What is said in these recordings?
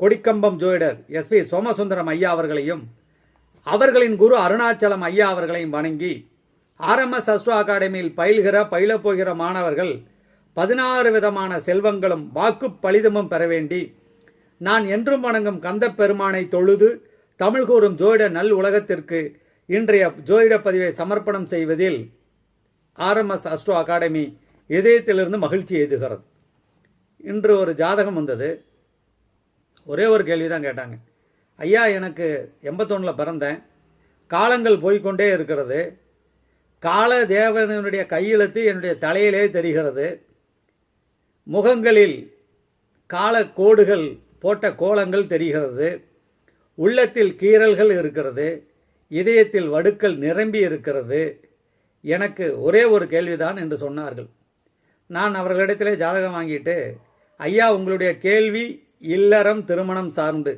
கொடிக்கம்பம் ஜோயிடர் SP Somasundaram ஐயா அவர்களையும் அவர்களின் குரு அருணாச்சலம் ஐயா அவர்களையும் வணங்கி ஆர்எம்எஸ் அஸ்ட்ரோ அகாடமியில் பயில்கிற பயிலப்போகிற மாணவர்கள் பதினாறு விதமான செல்வங்களும் வாக்கு பலிதமும் பெற வேண்டி நான் என்றும் வணங்கும் கந்தப் பெருமானை தொழுது தமிழ் கூறும் ஜோதிட நல் உலகத்திற்கு இன்றைய ஜோதிட பதிவை சமர்ப்பணம் செய்வதில் ஆர்எம்எஸ் அஸ்ட்ரோ அகாடமி இதயத்திலிருந்து மகிழ்ச்சி எய்துகிறது இன்று ஒரு ஜாதகம் வந்தது. ஒரே ஒரு கேள்வி தான் கேட்டாங்க. ஐயா எனக்கு எண்பத்தொன்னில் பிறந்தேன். காலங்கள் போய்க்கொண்டே இருக்கிறது. கால தேவனுடைய கையெழுத்து என்னுடைய தலையிலே தெரிகிறது. முகங்களில் கால கோடுகள் போட்ட கோலங்கள் தெரிகிறது. உள்ளத்தில் கீறல்கள் இருக்கிறது. இதயத்தில் வடுக்கள் நிரம்பி இருக்கிறது. எனக்கு ஒரே ஒரு கேள்விதான் என்று சொன்னார்கள். நான் அவர்களிடத்திலே ஜாதகம் வாங்கிட்டு ஐயா உங்களுடைய கேள்வி இல்லறம் திருமணம் சார்ந்து.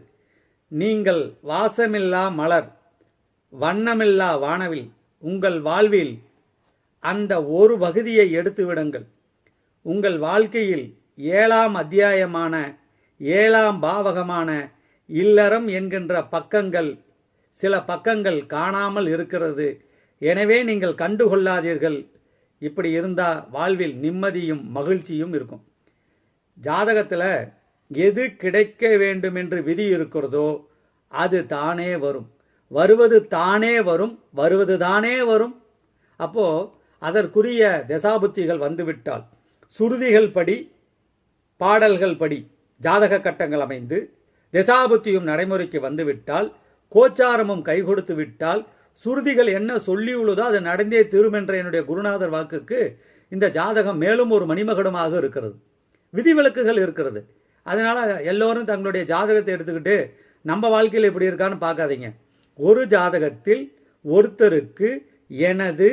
நீங்கள் வாசமில்லா மலர் வண்ணமில்லா வானவில் உங்கள் வாழ்வில் அந்த ஒரு பகுதியை எடுத்துவிடுங்கள் உங்கள் வாழ்க்கையில் ஏழாம் அத்தியாயமான ஏழாம் பாவகமான இல்லறம் என்கின்ற பக்கங்கள் சில பக்கங்கள் காணாமல் இருக்கிறது. எனவே நீங்கள் கண்டுகொள்ளாதீர்கள். இப்படி இருந்தால் வாழ்வில் நிம்மதியும் மகிழ்ச்சியும் இருக்கும். ஜாதகத்தில் எது கிடைக்க வேண்டும் என்று விதி இருக்கிறதோ அது தானே வரும். வருவது தானே வரும் வருவது தானே வரும். அப்போ அதற்குரிய தசாபுத்திகள் வந்துவிட்டால் சுருதிகள் படி பாடல்கள் படி ஜாதக கட்டங்கள் அமைந்து தசாபுத்தியும் நடைமுறைக்கு வந்துவிட்டால் கோச்சாரமும் கை கொடுத்து விட்டால் சுருதிகள் என்ன சொல்லியுள்ளதோ அது நடந்தே தீரும் என்ற என்னுடைய குருநாதர் வாக்குக்கு இந்த ஜாதகம் மேலும் ஒரு மணிமகடமாக இருக்கிறது. விதிவிலக்குகள் இருக்கிறது. அதனால் எல்லோரும் தங்களுடைய ஜாதகத்தை எடுத்துக்கிட்டு நம்ம வாழ்க்கையில் எப்படி இருக்கான்னு பார்க்காதீங்க. ஒரு ஜாதகத்தில் ஒருத்தருக்கு எனது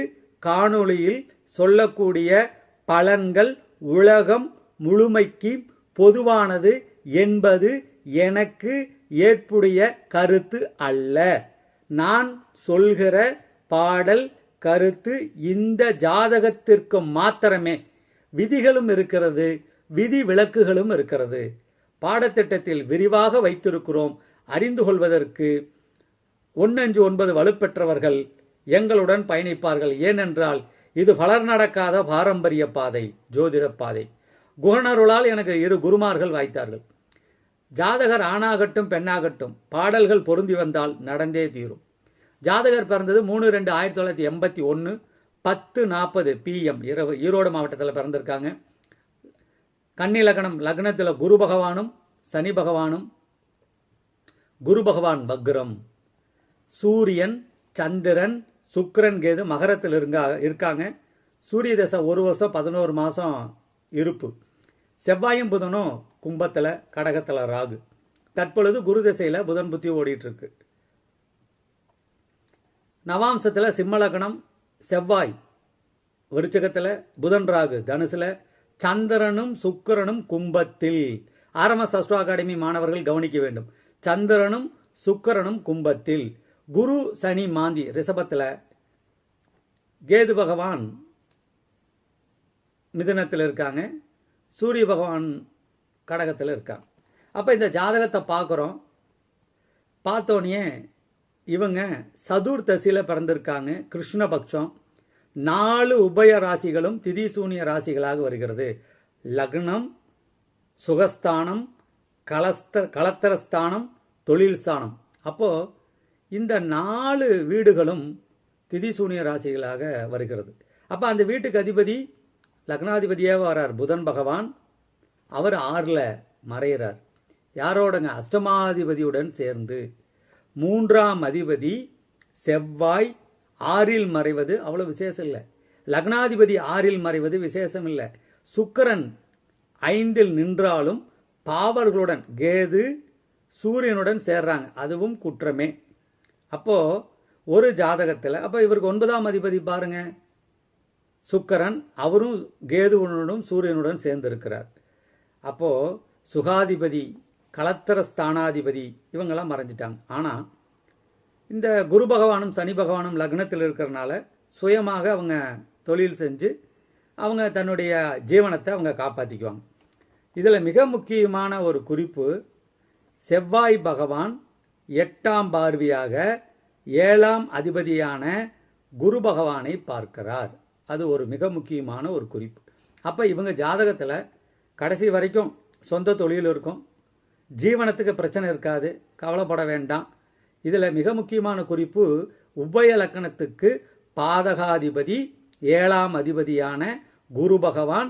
காணொளியில் சொல்லக்கூடிய பலன்கள் உலகம் முழுமைக்கு பொதுவானது என்பது எனக்கு ஏற்புடைய கருத்து அல்ல. நான் சொல்கிற பாடல் கருத்து இந்த ஜாதகத்திற்கு மாத்திரமே. விதிகளும் இருக்கிறது. விதி விலக்குகளும் இருக்கிறது. பாடத்திட்டத்தில் விரிவாக வைத்திருக்கிறோம். அறிந்து கொள்வதற்கு ஒன்னஞ்சு ஒன்பது வலுப்பெற்றவர்கள் எங்களுடன் பயணிப்பார்கள். ஏனென்றால் இது பலர் நடக்காத பாரம்பரிய பாதை ஜோதிட பாதை. குகணருளால் எனக்கு இரு குருமார்கள் வாய்த்தார்கள். ஜாதகர் ஆணாகட்டும் பெண்ணாகட்டும் பாடல்கள் பொருந்தி வந்தால் நடந்தே தீரும். ஜாதகர் பிறந்தது மூணு ரெண்டு ஆயிரத்தி தொள்ளாயிரத்தி எண்பத்தி ஒன்று பத்து நாற்பது பிஎம் இரவு ஈரோடு மாவட்டத்தில் பிறந்திருக்காங்க. கன்னி லக்னம் லக்னத்தில் குரு பகவானும் சனி பகவானும் குரு பகவான் வக்ரம் சூரியன் சந்திரன் சுக்கரன் கேது மகரத்தில் இருங்க இருக்காங்க. சூரிய தசை ஒரு வருஷம் பதினோரு மாதம் இருப்பு. செவ்வாயும் புதனும் கும்பத்தில் கடகத்தில் ராகு. தற்பொழுது குரு திசையில் புதன் புத்தி ஓடிட்டுருக்கு. நவாம்சத்தில் சிம்மலக்கணம் செவ்வாய் விருச்சகத்தில் புதன் ராகு தனுசில் சந்திரனும் சுக்கிரனும் கும்பத்தில். ஆர்எம்எஸ் அஸ்ட்ரோ அகாடமி மாணவர்கள் கவனிக்க வேண்டும். சந்திரனும் சுக்கரனும் கும்பத்தில். குரு சனி மாந்தி ரிஷபத்தில் கேது பகவான் மிதனத்தில் இருக்காங்க. சூரிய பகவான் கடகத்தில் இருக்காங்க. அப்போ இந்த ஜாதகத்தை பார்க்குறோம். பார்த்தோன்னே இவங்க சதுர்தசியில் பிறந்திருக்காங்க. கிருஷ்ணபக்ஷம். நாலு உபய ராசிகளும் திதிசூனிய ராசிகளாக வருகிறது. லக்னம் சுகஸ்தானம் கலஸ்த கலத்தரஸ்தானம் தொழில் ஸ்தானம். அப்போது இந்த நாலு வீடுகளும் திதிசூனிய ராசிகளாக வருகிறது. அப்போ அந்த வீட்டுக்கு அதிபதி லக்னாதிபதியாக வரார். புதன் பகவான். அவர் ஆறில் மறைகிறார் யாரோடங்க? அஷ்டமாதிபதியுடன் சேர்ந்து மூன்றாம் அதிபதி செவ்வாய் ஆறில் மறைவது அவ்வளோ விசேஷம் இல்லை. லக்னாதிபதி ஆறில் மறைவது விசேஷம் இல்லை. சுக்கரன் ஐந்தில் நின்றாலும் பாவர்களுடன் கேது சூரியனுடன் சேர்றாங்க. அதுவும் குற்றமே. அப்போது ஒரு ஜாதகத்தில் அப்போ இவருக்கு ஒன்பதாம் அதிபதி பாருங்க. சுக்கரன் அவரும் கேதுவனுடன் சூரியனுடன் சேர்ந்திருக்கிறார். அப்போது சுகாதிபதி களத்திர ஸ்தானாதிபதி இவங்கெல்லாம் மறைஞ்சிட்டாங்க. ஆனால் இந்த குரு பகவானும் சனி பகவானும் லக்னத்தில் இருக்கிறனால சுயமாக அவங்க தொழில் செஞ்சு அவங்க தன்னுடைய ஜீவனத்தை அவங்க காப்பாற்றிக்குவாங்க இதில் மிக முக்கியமான ஒரு குறிப்பு செவ்வாய் பகவான் எட்டாம் பார்வையாக ஏழாம் அதிபதியான குரு பகவானை பார்க்கிறார். அது ஒரு மிக முக்கியமான ஒரு குறிப்பு. அப்போ இவங்க ஜாதகத்தில் கடைசி வரைக்கும் சொந்த தொழில் இருக்கும். ஜீவனத்துக்கு பிரச்சனை இருக்காது. கவலைப்பட வேண்டாம். இதில் மிக முக்கியமான குறிப்பு உபய லக்கணத்துக்கு பாதகாதிபதி ஏழாம் அதிபதியான குரு பகவான்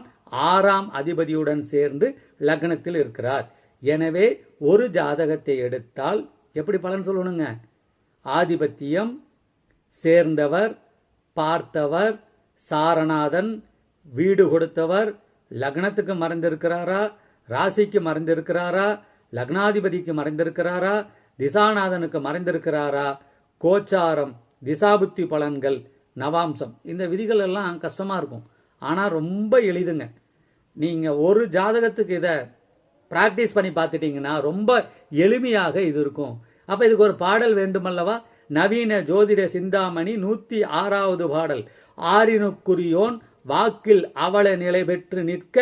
ஆறாம் அதிபதியுடன் சேர்ந்து லக்னத்தில் இருக்கிறார். எனவே ஒரு ஜாதகத்தை எடுத்தால் எப்படி பலன் சொல்லணுங்க? ஆதிபத்தியம் சேர்ந்தவர் பார்த்தவர் சாரநாதன் வீடு கொடுத்தவர் லக்னத்துக்கு மறைந்திருக்கிறாரா? ராசிக்கு மறைந்திருக்கிறாரா? லக்னாதிபதிக்கு மறைந்திருக்கிறாரா? திசாநாதனுக்கு மறைந்திருக்கிறாரா? கோச்சாரம் திசாபுத்தி பலன்கள் நவாம்சம். இந்த விதிகள் எல்லாம் கஷ்டமாக இருக்கும். ஆனால் ரொம்ப எளிதுங்க. நீங்கள் ஒரு ஜாதகத்துக்கு இதை ப்ராக்டிஸ் பண்ணி பார்த்துட்டிங்கன்னா ரொம்ப எளிமையாக இது இருக்கும். அப்போ இதுக்கு ஒரு பாடல் வேண்டுமல்லவா? நவீன ஜோதிட சிந்தாமணி நூற்றி ஆறாவது பாடல். ஆரினுக்குரியோன் வாக்கில் அவல நிலை பெற்று நிற்க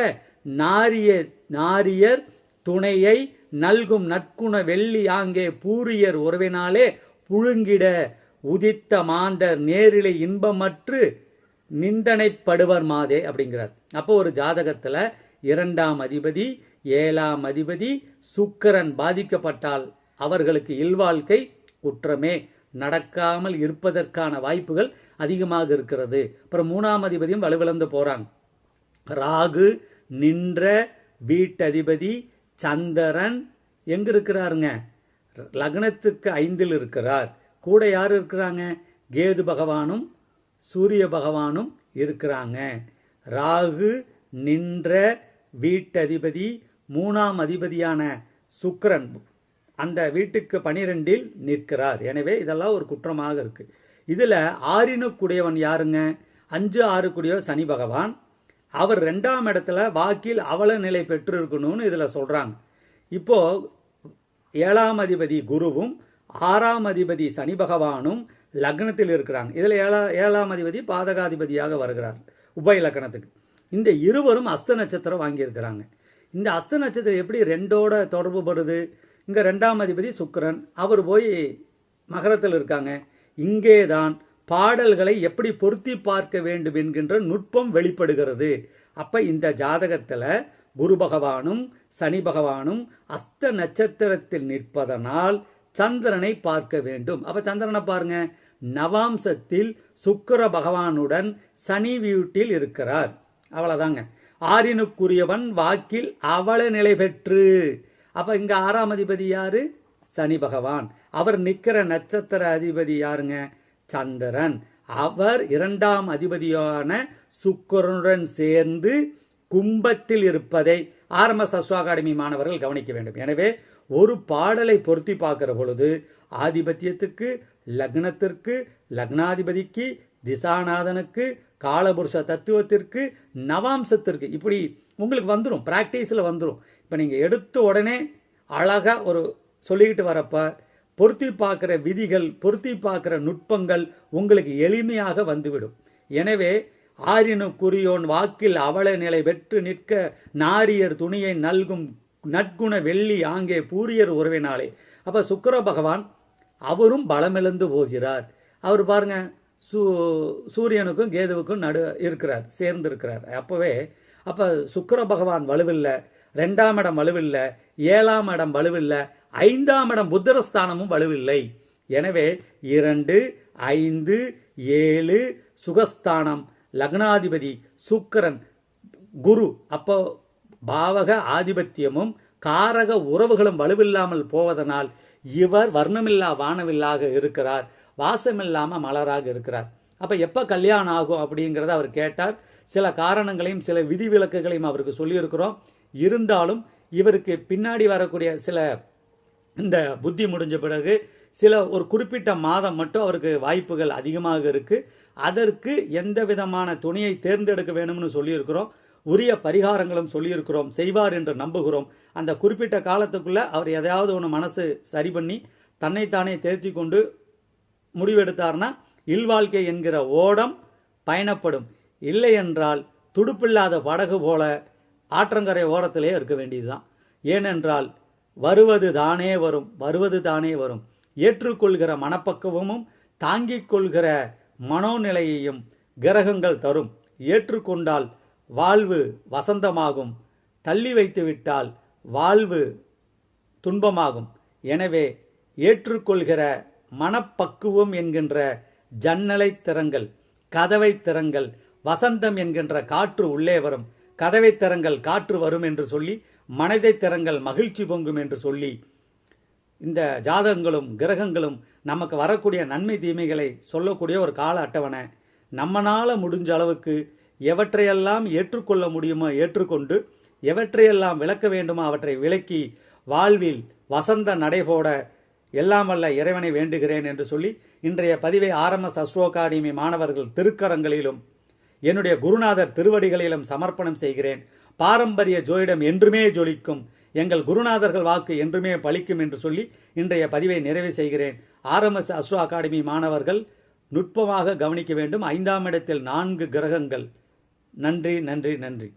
நாரிய நாரியர் துணையை நல்கும் நற்குண வெள்ளி ஆங்கே பூரியர் உறவினாலே புழுங்கிட உதித்த மாந்தர் நேரிலை இன்பமற்று நிந்தனைப்படுவர் மாதே அப்படிங்கிறார். அப்போ ஒரு ஜாதகத்துல இரண்டாம் அதிபதி ஏழாம் அதிபதி சுக்கரன் பாதிக்கப்பட்டால் அவர்களுக்கு இல்வாழ்க்கை குற்றமே. நடக்காமல் இருப்பதற்கான வாய்ப்புகள் அதிகமாக இருக்கிறது. அப்புறம் மூணாம் அதிபதியும் வலுவிழந்து போறாங்க. ராகு நின்ற வீட்டதிபதி சந்திரன் எங்க இருக்கிறாருங்க லக்னத்துக்கு ஐந்தில் இருக்கிறார். கூட யார் இருக்கிறாங்க? கேது பகவானும் சூரிய பகவானும் இருக்கிறாங்க. ராகு நின்ற வீட்டதிபதி மூணாம் அதிபதியான சுக்கரன் அந்த வீட்டுக்கு பனிரெண்டில் நிற்கிறார். எனவே இதெல்லாம் ஒரு குற்றமாக இருக்கு. இதுல ஆறினுக்குடையவன் யாருங்க? அஞ்சு ஆறுக்குடையவர் சனி பகவான் அவர் ரெண்டாம் இடத்துல வாக்கில் அவல நிலை பெற்று இருக்கணும்னு சொல்கிறாங்க இப்போ ஏழாம் அதிபதி குருவும் ஆறாம் அதிபதி சனி பகவானும் லக்னத்தில் இருக்கிறாங்க. இதில் ஏழா ஏழாம் அதிபதி பாதகாதிபதியாக வருகிறார் உபய லக்னத்துக்கு இந்த இருவரும் அஸ்த நட்சத்திரம் வாங்கியிருக்கிறாங்க. இந்த அஸ்த நட்சத்திரம் எப்படி ரெண்டோட தொடர்பு படுது? இங்கே ரெண்டாம் அதிபதி சுக்கரன் அவர் போய் மகரத்தில் இருக்காங்க. இங்கே தான் பாடல்களை எப்படி பொருத்தி பார்க்க வேண்டும் என்கின்ற நுட்பம் வெளிப்படுகிறது. அப்ப இந்த ஜாதகத்துல குரு பகவானும் சனி பகவானும் அஸ்த நட்சத்திரத்தில் நிற்பதனால் சந்திரனை பார்க்க வேண்டும். அப்ப சந்திரனை பாருங்க. நவாம்சத்தில் சுக்கிர பகவானுடன் சனி வீட்டில் இருக்கிறார். அவ்வளவுதாங்க. ஆறினுக்குரியவன் வாக்கில் அவல நிலை பெற்று. அப்ப இங்க ஆறாம் அதிபதி யாரு? சனி பகவான். அவர் நிக்கிற நட்சத்திர அதிபதி யாருங்க? சந்திரன். அவர் இரண்டாம் அதிபதியான சுக்கரனுடன் சேர்ந்து கும்பத்தில் இருப்பதை ஆரம்ப சஸ்வ அகாடமி மாணவர்கள் கவனிக்க வேண்டும். எனவே ஒரு பாடலை பொருத்தி பார்க்கிற பொழுது ஆதிபத்தியத்துக்கு லக்னத்திற்கு லக்னாதிபதிக்கு திசாநாதனுக்கு காலபுருஷ தத்துவத்திற்கு நவாம்சத்திற்கு இப்படி உங்களுக்கு வந்துடும் பிராக்டிஸில் வந்துடும் இப்போ நீங்கள் எடுத்த உடனே அழகாக ஒரு சொல்லிக்கிட்டு வரப்போ பொருத்தி பார்க்கிற விதிகள் பொருத்தி பார்க்கிற நுட்பங்கள் உங்களுக்கு எளிமையாக வந்துவிடும். எனவே ஆரினு குறியோன் வாக்கில் அவல நிலை வெற்று நிற்க நாரியர் துணியை நல்கும் நற்குண வெள்ளி ஆங்கே பூரியர் உறவினாலே அப்ப சுக்கர பகவான் அவரும் பலமிழந்து போகிறார். அவர் பாருங்க சூ சூரியனுக்கும் கேதுவுக்கும் நடு இருக்கிறார் சேர்ந்து இருக்கிறார் அப்பவே அப்ப சுக்கர பகவான் வலுவில்லை ரெண்டாம் இடம் வலுவில்லை ஏழாம் இடம் வலுவில்லை ஐந்தாம் இடம் புத்திரஸ்தானமும் வலுவில்லை. எனவே இரண்டு ஐந்து ஏழு சுகஸ்தானம். லக்னாதிபதி சுக்கரன் குரு. அப்போ பாவக ஆதிபத்தியமும் காரக உறவுகளும் வலுவில்லாமல் போவதனால் இவர் வர்ணமில்லா வானவில்லாக இருக்கிறார். வாசமில்லாம மலராக இருக்கிறார். அப்ப எப்ப கல்யாணம் ஆகும் அப்படிங்கிறத அவர் கேட்டார். சில காரணங்களையும் சில விதிவிலக்குகளையும் அவருக்கு சொல்லியிருக்கிறோம். இருந்தாலும் இவருக்கு பின்னாடி வரக்கூடிய சில இந்த புத்தி முடிஞ்ச பிறகு சில ஒரு குறிப்பிட்ட மாதம் மட்டும் அவருக்கு வாய்ப்புகள் அதிகமாக இருக்குது அதற்கு எந்த விதமான துணியை தேர்ந்தெடுக்க வேணும்னு சொல்லியிருக்கிறோம். உரிய பரிகாரங்களும் சொல்லியிருக்கிறோம். செய்வார் என்று நம்புகிறோம். அந்த குறிப்பிட்ட காலத்துக்குள்ளே அவர் எதையாவது ஒன்று மனசு சரி பண்ணி தன்னைத்தானே தேர்த்தி கொண்டு முடிவெடுத்தார்னா இல்வாழ்க்கை என்கிற ஓடம் பயணப்படும். இல்லை என்றால் துடுப்பில்லாத படகு போல ஆற்றங்கரை ஓரத்திலே இருக்க வேண்டியதுதான். ஏனென்றால் வருவது தானே வரும் வருவது தானே வரும். ஏற்றுக்கொள்கிற மனப்பக்குவமும் தாங்கிக் கொள்கிற மனோநிலையையும் கிரகங்கள் தரும். ஏற்றுக்கொண்டால் வாழ்வு வசந்தமாகும். தள்ளி வைத்துவிட்டால் வாழ்வு துன்பமாகும். எனவே ஏற்றுக்கொள்கிற மனப்பக்குவம் என்கின்ற ஜன்னலை திறங்கள் கதவை திறங்கள் வசந்தம் என்கின்ற காற்று உள்ளே வரும். கதவை திறங்கள் காற்று வரும் என்று சொல்லி மனதை திறங்கள் மகிழ்ச்சி பொங்கும் என்று சொல்லி இந்த ஜாதகங்களும் கிரகங்களும் நமக்கு வரக்கூடிய நன்மை தீமைகளை சொல்லக்கூடிய ஒரு கால அட்டவணை. நம்மனால முடிஞ்ச அளவுக்கு எவற்றையெல்லாம் ஏற்றுக்கொள்ள முடியுமோ ஏற்றுக்கொண்டு எவற்றையெல்லாம் விளக்க வேண்டுமோ அவற்றை விளக்கி வாழ்வில் வசந்த நடைபோட எல்லாம் வல்ல இறைவனை வேண்டுகிறேன் என்று சொல்லி இன்றைய பதிவை ஆர்எம்எஸ் அஸ்ட்ரோ அகாடமி மாணவர்கள் திருக்கரங்களிலும் என்னுடைய குருநாதர் திருவடிகளிலும் சமர்ப்பணம் செய்கிறேன். பாரம்பரிய ஜோயிடம் என்றுமே ஜொலிக்கும். எங்கள் குருநாதர்கள் வாக்கு என்றுமே பலிக்கும் என்று சொல்லி இன்றைய பதிவை நிறைவு செய்கிறேன். ஆர்எம்எஸ் அஸ்ரோ அகாடமி மாணவர்கள் நுட்பமாக கவனிக்க வேண்டும். ஐந்தாம் இடத்தில் நான்கு கிரகங்கள். நன்றி நன்றி நன்றி.